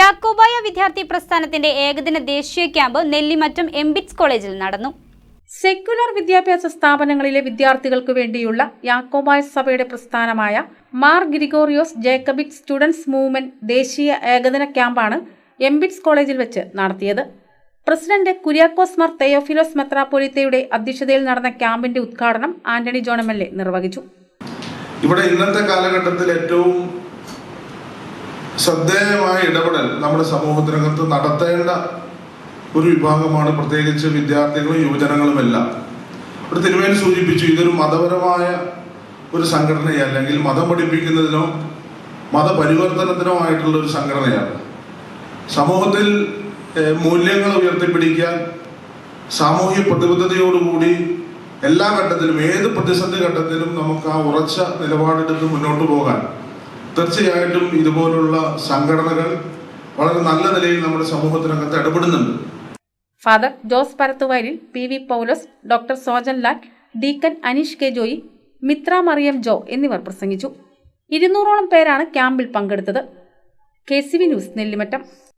യാക്കോബായ വിദ്യാർത്ഥി പ്രസ്ഥാനത്തിന്റെ ഏകദിന ദേശീയ ക്യാമ്പ് നെല്ലിമറ്റം എംബിറ്റ്സ് കോളേജിൽ നടന്നു. സെക്യുലർ വിദ്യാഭ്യാസ സ്ഥാപനങ്ങളിലെ വിദ്യാർത്ഥികൾക്ക് വേണ്ടിയുള്ള യാക്കോബായ സഭയുടെ പ്രസ്ഥാനമായ Mar Gregorios Jacobite students movement ദേശീയ ഏകദിന ക്യാമ്പാണ് എംബിറ്റ്സ് കോളേജിൽ വെച്ച് നടത്തിയത്. പ്രസിഡന്റ് കുര്യാക്കോസ് മാർ തെയോഫിലോസ് മെത്രാപ്പൊലിത്തയുടെ അധ്യക്ഷതയിൽ നടന്ന ക്യാമ്പിന്റെ ഉദ്ഘാടനം Antony John M L A നിർവഹിച്ചു. ഇവിടെ ഇന്നത്തെ കാലഘട്ടത്തിൽ ഏറ്റവും ശ്രദ്ധേയമായ ഇടപെടൽ നമ്മുടെ സമൂഹത്തിനകത്ത് നടത്തേണ്ട ഒരു വിഭാഗമാണ് പ്രത്യേകിച്ച് വിദ്യാർത്ഥികളും യുവജനങ്ങളുമെല്ലാം ഇവിടെ തിരുവേൽ സൂചിപ്പിച്ചു ഇതൊരു മതപരമായ ഒരു സംഘടനയല്ലെങ്കിൽ മതം പഠിപ്പിക്കുന്നതിനോ മതപരിവർത്തനത്തിനോ ആയിട്ടുള്ള ഒരു സംഘടനയാണ്. സമൂഹത്തിൽ മൂല്യങ്ങൾ ഉയർത്തിപ്പിടിക്കാൻ സാമൂഹ്യ പ്രതിബദ്ധതയോടുകൂടി എല്ലാ ഘട്ടത്തിലും ഏത് പ്രതിസന്ധി ഘട്ടത്തിലും നമുക്ക് ആ ഉറച്ച നിലപാടെടുത്ത് മുന്നോട്ട് പോകാൻ തീർച്ചയായിട്ടും ഇതുപോലുള്ള സംഘടനകൾ വളരെ നല്ല നിലയിൽ നമ്മുടെ സമൂഹത്തിനകത്ത് ഇടപെടുന്നുണ്ട്. Father Jose Parathuvayalil P V Paulose doctor Sojan Lal deacon Aneesh K Joy Mithra Mariyam Jo എന്നിവർ പ്രസംഗിച്ചു. ഇരുന്നൂറോളം പേരാണ് ക്യാമ്പിൽ പങ്കെടുത്തത്. K C V news Nellimattam.